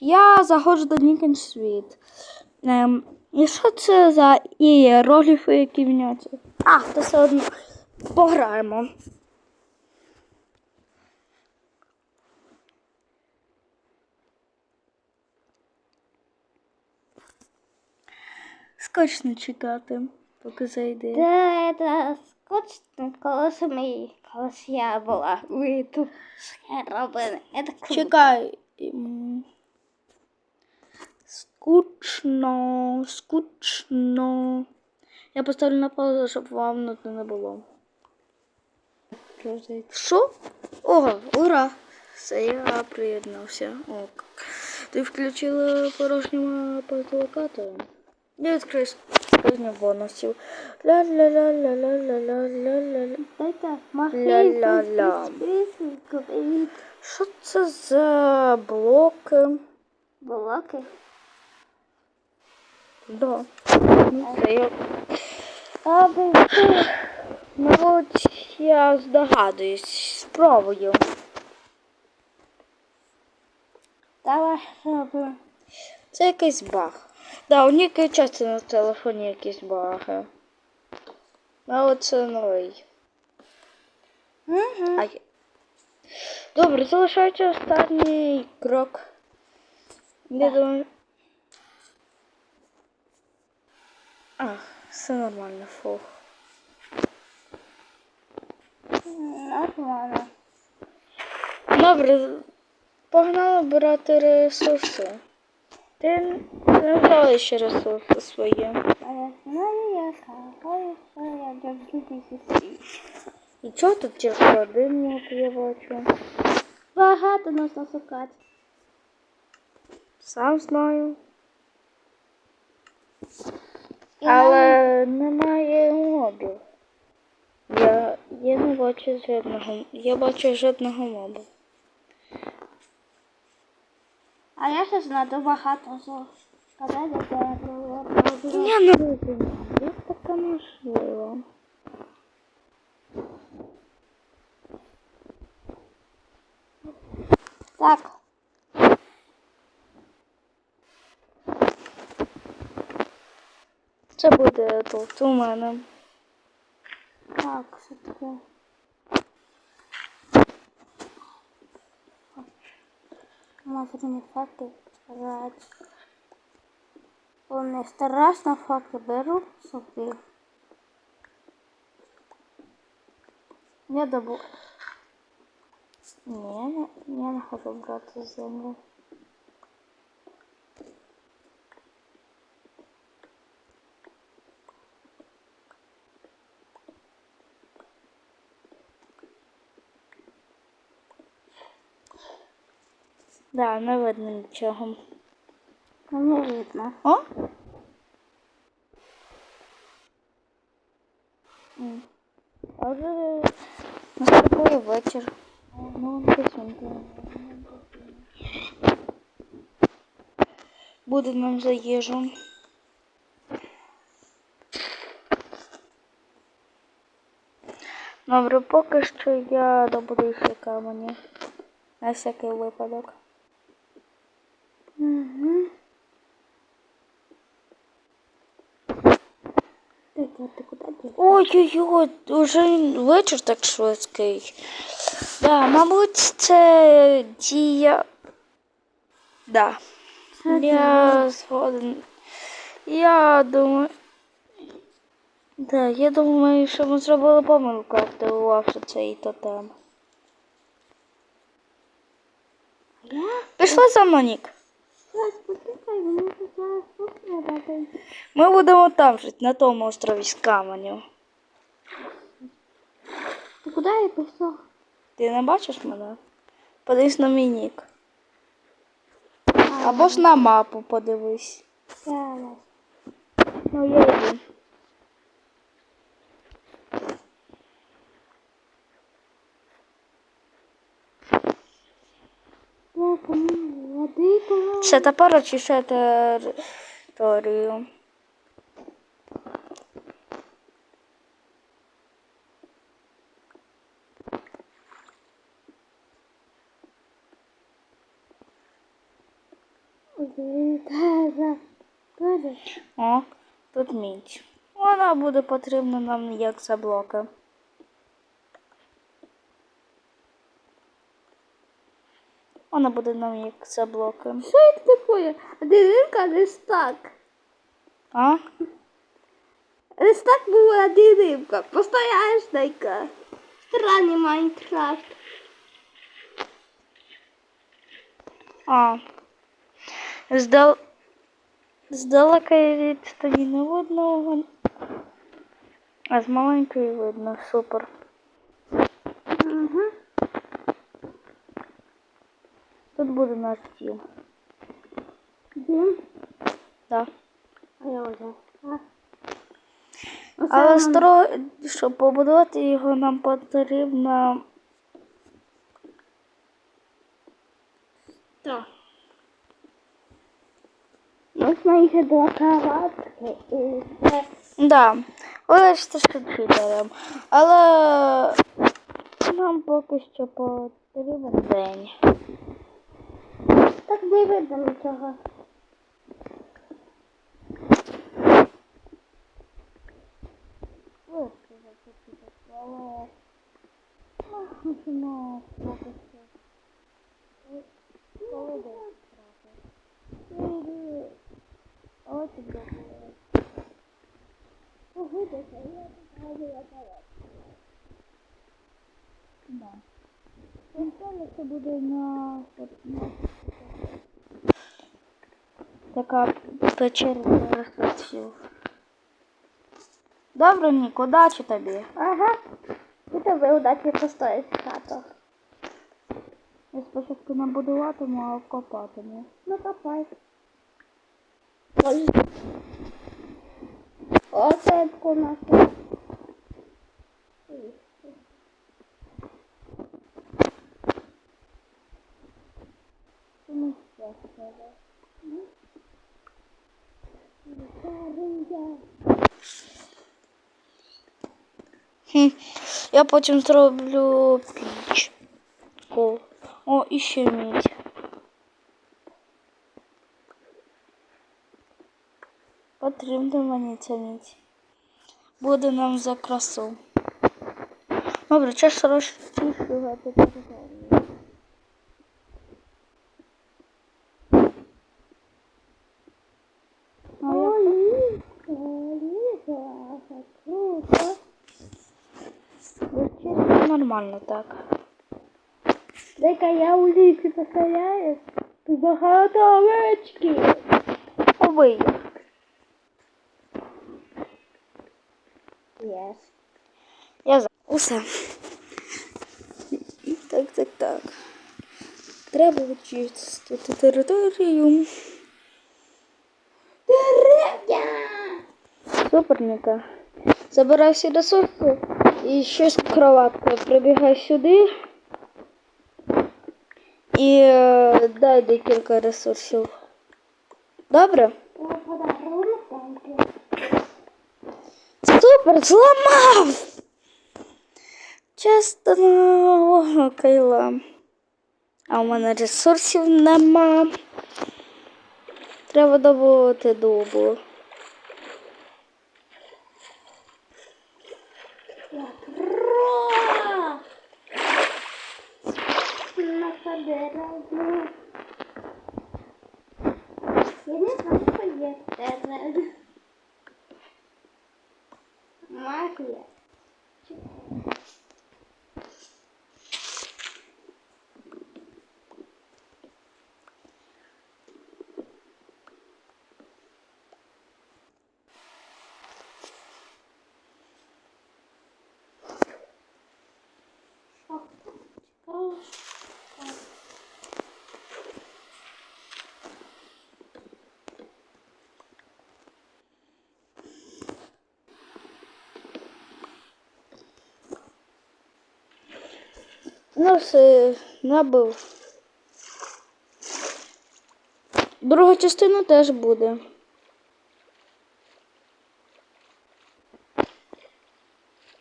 Я заходжу до Нікін світ. Ем, і що це за іерогліфи, які міняються? А, то все одно пограємо. Скучно чекати, поки зайде. Да, это скучно, колись ми, колись я була. Ви тут робили. Чекай. Скучно, скучно. Я поставлю на паузу, щоб вам нудно не було. Що? Ого, ура! Все, я приєднався. О. Ти включила порожнього локатора? Я відкрию скриню бонусів. Ля-ля-ля-ля-ля-ля-ля-ля-ля. Ля-ля-ля. Що це за блоки? блоки. Да. Ну, це я А, блин, Мабуть, я здогадуюсь, спробую. давай робимо. Це якийсь баг. Да, у Ніки часто на телефоні якісь баги. Але це новий. Угу. Ай. Добре, залишається останній крок. Я думаю. А, все нормально, фух. Нормально. Добре, погнали брати ресурси. Ти не взяла ще ресурси свої. Люблю дітей. І чого тут тільки один як я бачу? Багато нужно шукати. Сам знаю. І Але немає мобів. Я, я не бачу жодного. Я бачу жодного моба. А я ще знаю багато що сказати, де я було. Я не розумію. Як таке можливо? Так. Це буде тут у мене. Так, що таке? Мазані факти брати. Вони страшно факти беру собі. Я добу. Не- я не хочу брати землю. Да, не видно нічого. Ну, Не видно. О? А вже наступив вечір. Ну. Буде нам за їжу. Добре, поки що я добуду ще камені. На всякий випадок. Угу. Ой-ой-ой, уже вечір так швидкий. Да, мабуть, це дія. Да. Я згоден. Я думаю. Да, я думаю, що ми зробили помилку, активувавши цей тотем. Я? Пішли за мною, Ми будемо там жити, на тому острові з каменю. Ти куди я пішов? Ти не бачиш мене? Подивись на мій нік. Або ж на мапу подивись. Ну. Я Ще та тепер чи ще територію. О, тут мінч. Вона буде потрібна нам як заблока. Вона буде нам як заблоки. Що це таке? Деревка листак. А? Листак була. Постояєш дай-ка. Странний Майнкрафт. А. Здал... Здалека від тоді не видно, а з маленької видно. Супер. Угу. Тут буде наш дім. Дім. Да. А я вже. А. Але стро... щоб побудувати його, нам потрібно. Так. Можна їх до кроватки і все. Да. Вибачте, що читером. Але нам поки що потрібен день. Так не видно нічого. Трапить? Ось і добре. Погодиться, я показую Да. Інсталля це буде на така для ресурсів. Добре, Нік, удачі тобі. Ага. І тобі удачі постоїть хату. Я спочатку не будуватиму, а копатиму. Ну копай. Оце у нас. Ну, все, все. Хм, Я потім зроблю піч. О, О і ще мідь. Потрібна мені ця мідь. Буде нам за красу. Добре, час розчищувати територію. А я Круто. розчистю нормально так. Дай-ка я у лісі постояю. Тут багато овечки. Обий. Yes. Я за. Усе. Так, так, так. Треба очистити територію. Дерев'я! Суперника. Забирай всі ресурси і щось кроваткою. Прибігай сюди. І е, дай декілька ресурсів. Добре? Супер, зламав! Часто кайла. А у мене ресурсів нема. Треба добувати дубу. Ра! На подереву. Я не знаю, що є терен. Магія. Ну, все, набив. Друга частина теж буде.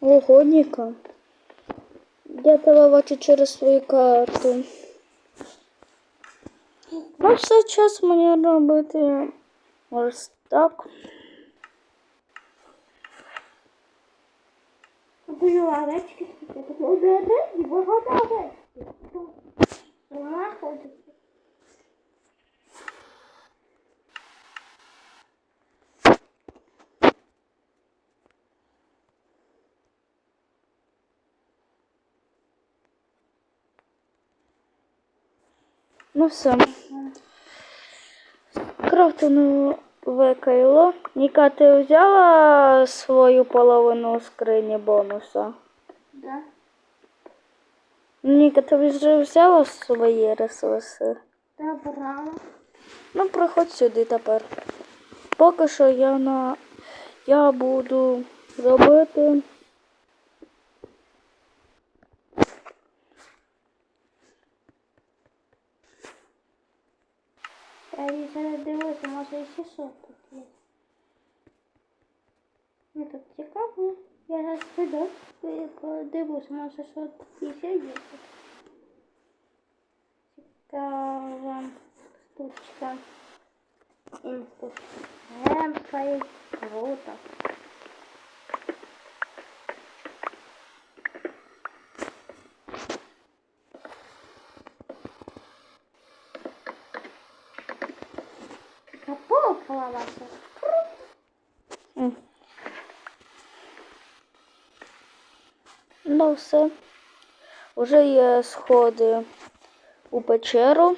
Ого, Ніка. Я тебе бачу через свою карту. Ну, все час мені робити ось так. Буду овечки скільки. Тут один і багато овечки. Вона ходить. Ну все. Крафтину викайло. Ніка, ти взяла свою половину скрині бонуса? Да. Ніка, ти вже взяла свої ресурси? Добрала. Ну, приходь сюди тепер. Поки що я на я буду робити. Я її зараз 600 тут є. Ну так цікаво. Я зараз піду і подивлюсь, може що тут ще є. Цікава штучка. Інстаграм стоїть. Круто. Капулка ваша. Ну, все. Уже є сходи у печеру.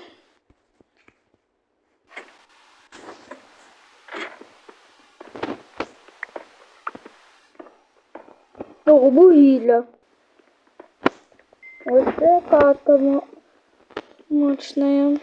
О, вугілля. Ось це карта мо- мощная.